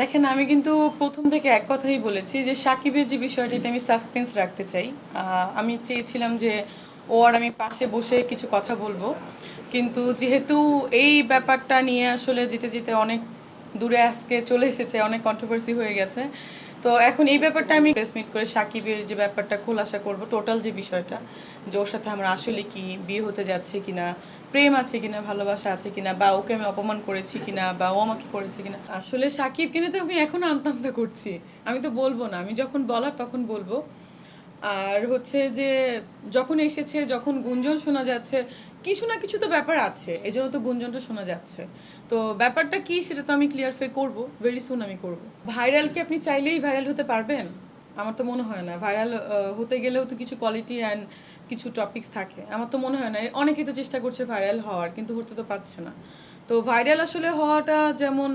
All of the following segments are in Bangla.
দেখেন, আমি কিন্তু প্রথম থেকে এক কথাই বলেছি যে সাকিবের যে বিষয়টা আমি সাসপেন্স রাখতে চাই। আমি চেয়েছিলাম যে ও আর আমি পাশে বসে কিছু কথা বলব। কিন্তু যেহেতু এই ব্যাপারটা নিয়ে আসলে যেতে যেতে অনেক দূরে আজকে চলে এসেছে, অনেক কন্ট্রোভার্সি হয়ে গেছে তো এখন এই ব্যাপারটা আমি প্রেস মিট করে সাকিবের যে ব্যাপারটা খোলাসা করব টোটাল যে বিষয়টা, যে ওর সাথে আমার আসলে কি, বিয়ে হতে যাচ্ছে কিনা, প্রেম আছে কিনা, ভালোবাসা আছে কিনা, বা ওকে আমি অপমান করেছি কিনা, বা ও আমাকে করেছে কিনা, আসলে সাকিব কিনে তো আমি এখনও আমতামতা করছি। আমি তো বলব না, আমি যখন বলার তখন বলব। আর হচ্ছে যে যখন এসেছে, যখন গুঞ্জন শোনা যাচ্ছে, কিছু না কিছু তো ব্যাপার আছে এই জন্য তো গুঞ্জনটা শোনা যাচ্ছে। তো ব্যাপারটা কি সেটা তো আমি ক্লিয়ারফাই করব ভেরি সুন আমি করব। ভাইরাল কি আপনি চাইলেই ভাইরাল হতে পারবেন? আমার তো মনে হয় না। ভাইরাল হতে গেলেও তো কিছু কোয়ালিটি অ্যান্ড কিছু টপিকস থাকে। আমার তো মনে হয় না। অনেকেই তো চেষ্টা করছে ভাইরাল হওয়ার, কিন্তু হতে তো পারছে না। তো ভাইরাল আসলে হওয়াটা যেমন,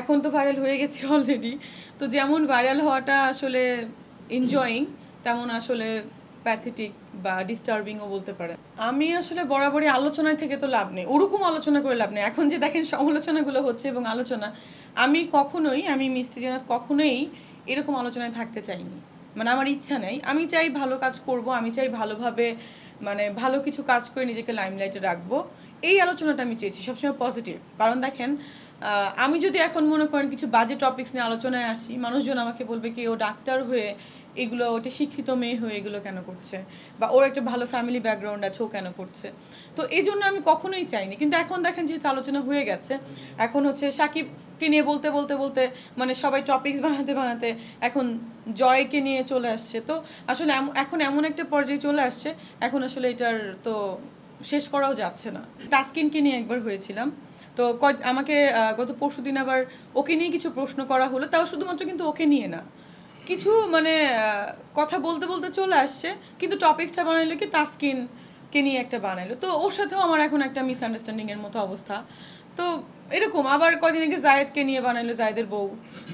এখন তো ভাইরাল হয়ে গেছে অলরেডি তো যেমন ভাইরাল হওয়াটা আসলে এনজয়িং তেমন আসলে প্যাথেটিক বা ডিস্টার্বিংও বলতে পারে আমি আসলে বরাবরই আলোচনায় থেকে তো লাভ নেই। ওরকম আলোচনা করে লাভ নেই। এখন যে দেখেন সমালোচনাগুলো হচ্ছে এবং আলোচনা, আমি কখনোই, আমি মিষ্টি কখনোই এরকম আলোচনায় থাকতে চাইনি। মানে আমার ইচ্ছা নেই। আমি চাই ভালো কাজ করব, আমি চাই ভালোভাবে মানে ভালো কিছু কাজ করে নিজেকে লাইমলাইটে রাখব। এই আলোচনাটা আমি চেয়েছি, সবসময় পজিটিভ কারণ দেখেন আমি যদি এখন মনে করেন কিছু বাজে টপিকস নিয়ে আলোচনায় আসি, মানুষজন আমাকে বলবে কি, ও ডাক্তার হয়ে এগুলো, ওটা শিক্ষিত মেয়ে হয়ে এগুলো কেন করছে? বা ওর একটা ভালো ফ্যামিলি ব্যাকগ্রাউন্ড আছে, ও কেন করছে? তো এই জন্য আমি কখনোই চাইনি। কিন্তু এখন দেখেন যেহেতু আলোচনা হয়ে গেছে, এখন হচ্ছে সাকিবকে নিয়ে বলতে বলতে বলতে মানে সবাই টপিকস বানাতে বানাতে এখন জয়কে নিয়ে চলে আসছে। তো আসলে এখন এমন একটা পর্যায়ে চলে আসছে, এখন আসলে এটার তো শেষ করাও যাচ্ছে না। টাস্কিনকে নিয়ে একবার হয়েছিলাম। তো আমাকে গত পরশু দিন আবার ওকে নিয়ে কিছু প্রশ্ন করা হলো। তাও শুধুমাত্র কিন্তু ওকে নিয়ে না। কিছু মানে কথা বলতে বলতে চলে আসছে। কিন্তু টপিক্সটা বানাইলো কি তাস্কিনকে নিয়ে একটা বানাইলো। তো ওর সাথেও আমার এখন একটা মিসআন্ডারস্ট্যান্ডিং এর মতো অবস্থা। তো এরকম আবার কদিন আগে জায়েদকে নিয়ে বানাইলো, জায়েদের বউ।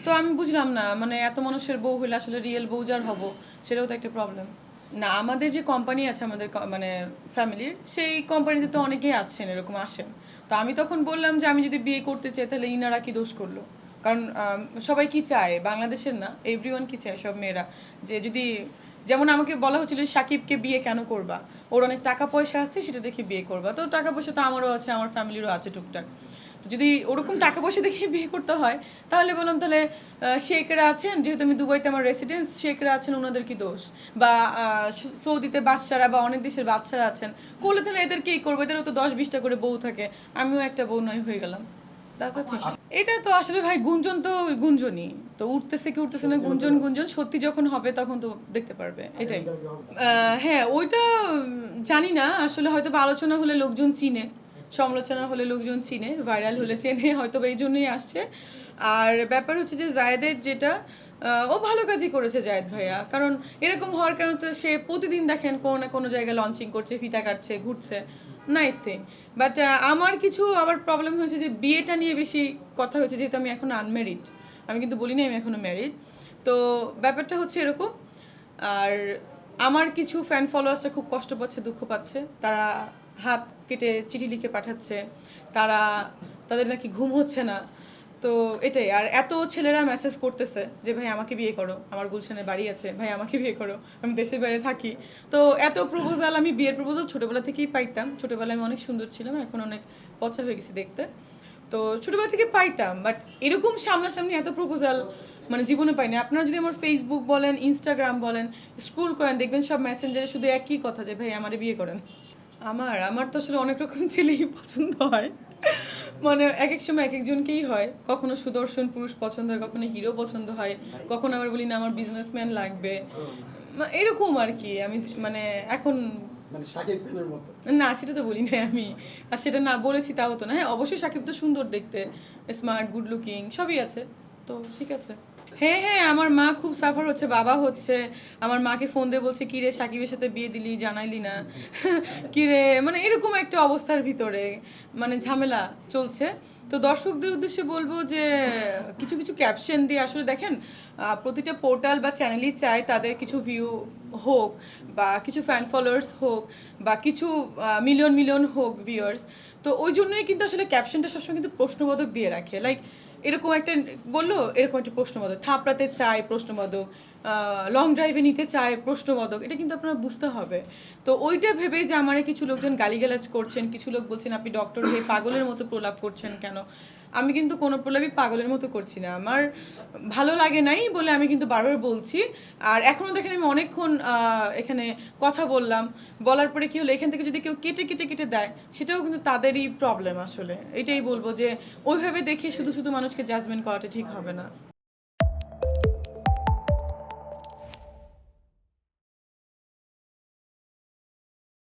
তো আমি বুঝলাম না মানে এত মানুষের বউ হলে আসলে রিয়েল বউ যার হব, সেটাও তো একটা প্রবলেম না, আমাদের যে কোম্পানি আছে, আমাদের মানে ফ্যামিলির সেই কোম্পানিতে তো অনেকেই আছেন, এরকম আসেন। তো আমি তখন বললাম যে, আমি যদি বিয়ে করতে চাই, তাহলে ইনারা কি দোষ করল? কারণ সবাই কি চায়? বাংলাদেশের না এভরিওয়ান কি চায়, সব মেয়েরা? যে যদি, যেমন আমাকে বলা হচ্ছিল সাকিবকে বিয়ে কেন করবা? ওর অনেক টাকা পয়সা আছে, সেটা দেখে বিয়ে করবা। তো টাকা পয়সা তো আমারও আছে, আমার ফ্যামিলিরও আছে, টুকটাক। যদি ওরকম টাকা পয়সা দেখে বিয়ে করতে হয়, তাহলে বললাম তাহলে শেখরা আছেন, যেহেতু আমি দুবাইতে আমার রেসিডেন্স শেখরা আছেন, ওনাদের কি দোষ? বা সৌদিতে বাচ্চারা বা অনেক দেশের বাচ্চারা আছেন, করলে তাহলে এদেরকেই করব? এদেরও তো দশ বিশটা করে বউ থাকে, আমিও একটা বউ নয় হয়ে গেলাম। এটা তো আসলে ভাই গুঞ্জন তো গুঞ্জনই, তো উঠতেছে কি উঠতেছে না, গুঞ্জন গুঞ্জন, সত্যি যখন হবে তখন তো দেখতে পারবে, এটাই। হ্যাঁ ওইটা জানি না, আসলে হয়তো আলোচনা হলে লোকজন চিনে। সমালোচনা হলে লোকজন চিনে, ভাইরাল হলে চেনে হয়তো এই জন্যই আসছে। আর ব্যাপার হচ্ছে যে জায়েদের যেটা ও ভালো কাজই করেছে জায়েদ ভাইয়া। কারণ এরকম হওয়ার কারণে তো সে প্রতিদিন দেখেন কোনো না কোনো জায়গায় লঞ্চিং করছে, ফিতা কাটছে, ঘুরছে। নাইস থিং বাট আমার কিছু আবার প্রবলেম হয়েছে যে বিয়েটা নিয়ে বেশি কথা হয়েছে, যেহেতু আমি এখন আনম্যারিড আমি কিন্তু বলি না আমি এখনও ম্যারিড তো ব্যাপারটা হচ্ছে এরকম। আর আমার কিছু ফ্যান ফলোয়ার্সরা খুব কষ্ট পাচ্ছে, দুঃখ পাচ্ছে। তারা হাত কেটে চিঠি লিখে পাঠাচ্ছে। তারা, তাদের নাকি ঘুম হচ্ছে না। তো এটাই, আর এত ছেলেরা মেসেজ করতেছে যে, ভাই, আমাকে বিয়ে করো। আমার গুলশানে বাড়ি আছে। ভাই, আমাকে বিয়ে করো। আমি দেশের বাইরে থাকি। তো এত প্রপোজাল আমি বিয়ের প্রপোজাল ছোটোবেলা থেকেই পাইতাম। ছোটোবেলায় আমি অনেক সুন্দর ছিলাম, এখন অনেক পচা হয়ে গেছি দেখতে। তো ছোটোবেলা থেকে পাইতাম বাট এরকম সামনাসামনি এত প্রপোজাল মানে জীবনে পাইনি। আপনারা যদি আমার ফেসবুক বলেন ইনস্টাগ্রাম বলেন স্ক্রোল করেন, দেখবেন সব মেসেঞ্জারে শুধু একই কথা যে, ভাই, আমারে বিয়ে করেন। আমার আমার তো আসলে অনেক রকম ছেলেই পছন্দ হয়। মানে এক এক সময় এক একজনকেই হয়। কখনো সুদর্শন পুরুষ পছন্দ হয় কখনো হিরো পছন্দ হয় কখনো আবার বলি না আমার বিজনেসম্যান লাগবে। এরকম আর কি। আমি মানে এখন মানে না সেটা তো বলি না আমি। আর সেটা না বলেছি তাও তো না। হ্যাঁ অবশ্যই সাকিব তো সুন্দর দেখতে। স্মার্ট গুড লুকিং সবই আছে। তো ঠিক আছে। হ্যাঁ হ্যাঁ আমার মা খুব সাফার হচ্ছে, বাবা হচ্ছে। আমার মাকে ফোন দিয়ে বলছে, কিরে সাকিবের সাথে বিয়ে দিলি, জানাইলি না। কিরে? মানে এরকম একটা অবস্থার ভিতরে মানে ঝামেলা চলছে। তো দর্শকদের উদ্দেশ্যে বলব যে, কিছু কিছু ক্যাপশন দিয়ে আসলে দেখেন প্রতিটা পোর্টাল বা চ্যানেলই চায় তাদের কিছু ভিউ হোক, বা কিছু ফ্যান ফলোয়ার্স হোক, বা কিছু মিলিয়ন মিলিয়ন হোক ভিউয়ার্স তো ওই জন্যই কিন্তু আসলে ক্যাপশনটা সবসময় কিন্তু প্রশ্নবোধক দিয়ে রাখে। লাইক এরকম একটা বলল, এরকম একটা প্রশ্নবোধক। থাপড়াতে চায় প্রশ্নবোধক লং ড্রাইভে নিতে চায় প্রশ্নবোধক, এটা কিন্তু আপনারা বুঝতে হবে। তো ওইটা ভেবে যে আমার কিছু লোকজন গালিগালাজ করছেন, কিছু লোক বলছেন, আপনি ডক্টর হয়ে পাগলের মতো প্রলাপ করছেন কেন? আমি কিন্তু কোনো প্রলাপই পাগলের মতো করছি না। আমার ভালো লাগে নাই বলে আমি কিন্তু বারবার বলছি। আর এখনও দেখেন আমি অনেকক্ষণ এখানে কথা বললাম। বলার পরে কি হলো? এখান থেকে যদি কেউ কেটে কেটে কেটে দেয়, সেটাও কিন্তু তাদেরই প্রবলেম আসলে। এটাই বলব যে, ওইভাবে দেখে শুধু শুধু মানুষকে জাজমেন্ট করাটা ঠিক হবে না।